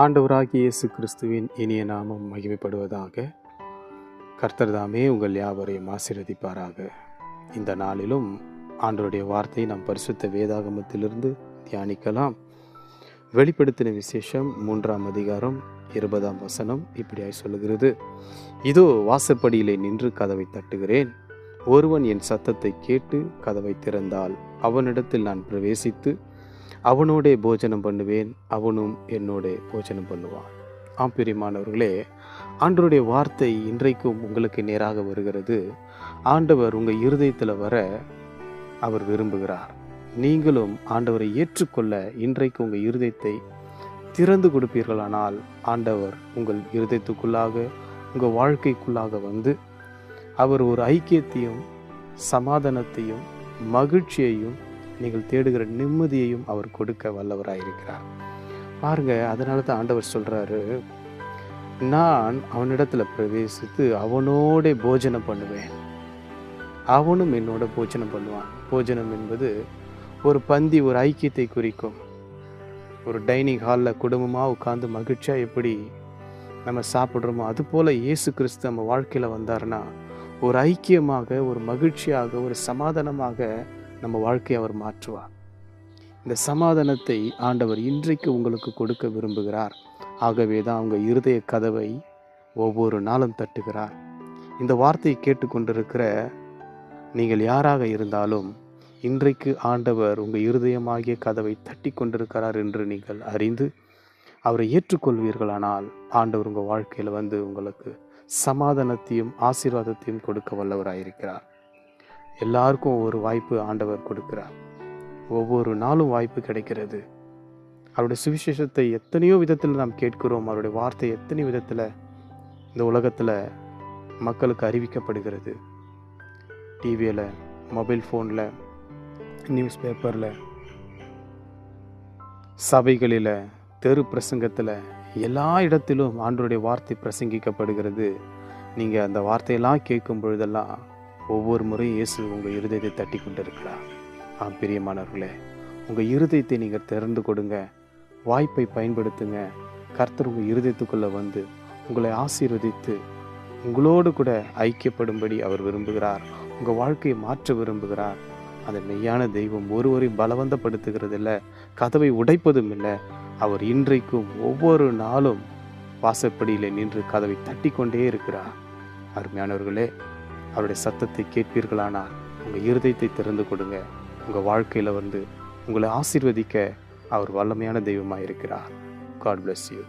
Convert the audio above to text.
ஆண்டவராகிய இயேசு கிறிஸ்துவின் இனிய நாமம் மகிமைப்படுவதாக கர்த்தர்தாமே உங்கள் யாவரையும் ஆசீர்வதிப்பாராக. இந்த நாளிலும் ஆண்டவருடைய வார்த்தை நாம் பரிசுத்த வேதாகமத்திலிருந்து தியானிக்கலாம். வெளிப்படுத்தின விசேஷம் மூன்றாம் அதிகாரம் இருபதாம் வசனம் இப்படியாய் சொல்லுகிறது. இதோ வாசற்படியிலே நின்று கதவை தட்டுகிறேன். ஒருவன் என் சத்தத்தை கேட்டு கதவை திறந்தால் அவனிடத்தில் நான் பிரவேசித்து அவனோடே போஜனம் பண்ணுவேன் அவனும் என்னோட போஜனம் பண்ணுவான். ஆம் பிரியமானவர்களே ஆண்டவருடைய வார்த்தை இன்றைக்கும் உங்களுக்கு நேராக வருகிறது. ஆண்டவர் உங்கள் இருதயத்தில் வர அவர் விரும்புகிறார். நீங்களும் ஆண்டவரை ஏற்றுக்கொள்ள இன்றைக்கு உங்கள் இருதயத்தை திறந்து கொடுப்பீர்களானால் ஆண்டவர் உங்கள் இருதயத்துக்குள்ளாக உங்கள் வாழ்க்கைக்குள்ளாக வந்து அவர் ஒரு ஐக்கியத்தையும் சமாதானத்தையும் மகிழ்ச்சியையும் நீங்கள் தேடுகிற நிம்மதியையும் அவர் கொடுக்க வல்லவராயிருக்கிறார். பாருங்க அதனால தான் ஆண்டவர் சொல்றாரு நான் அவனிடத்துல பிரவேசித்து அவனோட போஜனம் பண்ணுவேன். அவனும் என்னோட போஜனம் பண்ணுவான். போஜனம் என்பது ஒரு பந்தி ஒரு ஐக்கியத்தை குறிக்கும். ஒரு டைனிங் ஹாலில் குடும்பமாக உட்காந்து மகிழ்ச்சியாக எப்படி நம்ம சாப்பிட்றோமோ அது போல் இயேசு கிறிஸ்து நம்ம வாழ்க்கையில் வந்தாருன்னா ஒரு ஐக்கியமாக ஒரு மகிழ்ச்சியாக ஒரு சமாதானமாக நம்ம வாழ்க்கையை அவர் மாற்றுவார். இந்த சமாதானத்தை ஆண்டவர் இன்றைக்கு உங்களுக்கு கொடுக்க விரும்புகிறார். ஆகவே தான் அவங்க இருதய கதவை ஒவ்வொரு நாளும் தட்டுகிறார். இந்த வார்த்தையை கேட்டுக்கொண்டிருக்கிற நீங்கள் யாராக இருந்தாலும் இன்றைக்கு ஆண்டவர் உங்கள் இருதயமாகிய கதவை தட்டி கொண்டிருக்கிறார் என்று நீங்கள் அறிந்து அவரை ஏற்றுக்கொள்வீர்களானால் ஆண்டவர் உங்கள் வாழ்க்கையில் வந்து உங்களுக்கு சமாதானத்தையும் ஆசீர்வாதத்தையும் கொடுக்க வல்லவராயிருக்கிறார். எல்லாருக்கும் ஒரு வாய்ப்பு ஆண்டவர் கொடுக்கிறார். ஒவ்வொரு நாளும் வாய்ப்பு கிடைக்கிறது. அவருடைய சுவிசேஷத்தை எத்தனையோ விதத்தில் நாம் கேட்கிறோம். அவருடைய வார்த்தை எத்தனை விதத்தில் இந்த உலகத்தில் மக்களுக்கு அறிவிக்கப்படுகிறது. டிவியில் மொபைல் ஃபோனில் நியூஸ் பேப்பரில் சபைகளில் தெரு பிரசங்கத்தில் எல்லா இடத்திலும் ஆண்டவருடைய வார்த்தை பிரசங்கிக்கப்படுகிறது. நீங்கள் அந்த வார்த்தையெல்லாம் கேட்கும் பொழுதெல்லாம் ஒவ்வொரு முறையும் இயேசு உங்கள் இருதயத்தை தட்டி கொண்டு இருக்கிறார் ஆம் பிரியமானவர்களே உங்கள் இருதயத்தை நீங்கள் திறந்து கொடுங்க. வாய்ப்பை பயன்படுத்துங்க. கர்த்தர் உங்கள் இருதயத்துக்குள்ளே வந்து உங்களை ஆசீர்வதித்து உங்களோடு கூட ஐக்கியப்படும்படி அவர் விரும்புகிறார். உங்கள் வாழ்க்கையை மாற்ற விரும்புகிறார். அந்த மெய்யான தெய்வம் ஒருவரையும் பலவந்தப்படுத்துகிறது இல்லை கதவை உடைப்பதும் இல்லை அவர் இன்றைக்கும் ஒவ்வொரு நாளும் வாசப்படியில் நின்று கதவை தட்டி கொண்டே இருக்கிறார். அருமையானவர்களே அவருடைய சத்தத்தை கேட்பீர்களானால் உங்கள் இருதயத்தை திறந்து கொடுங்க. உங்கள் வாழ்க்கையில் வந்து உங்களை ஆசீர்வதிக்க அவர் வல்லமையான தெய்வமாக இருக்கிறார் காட் பிளஸ் யூ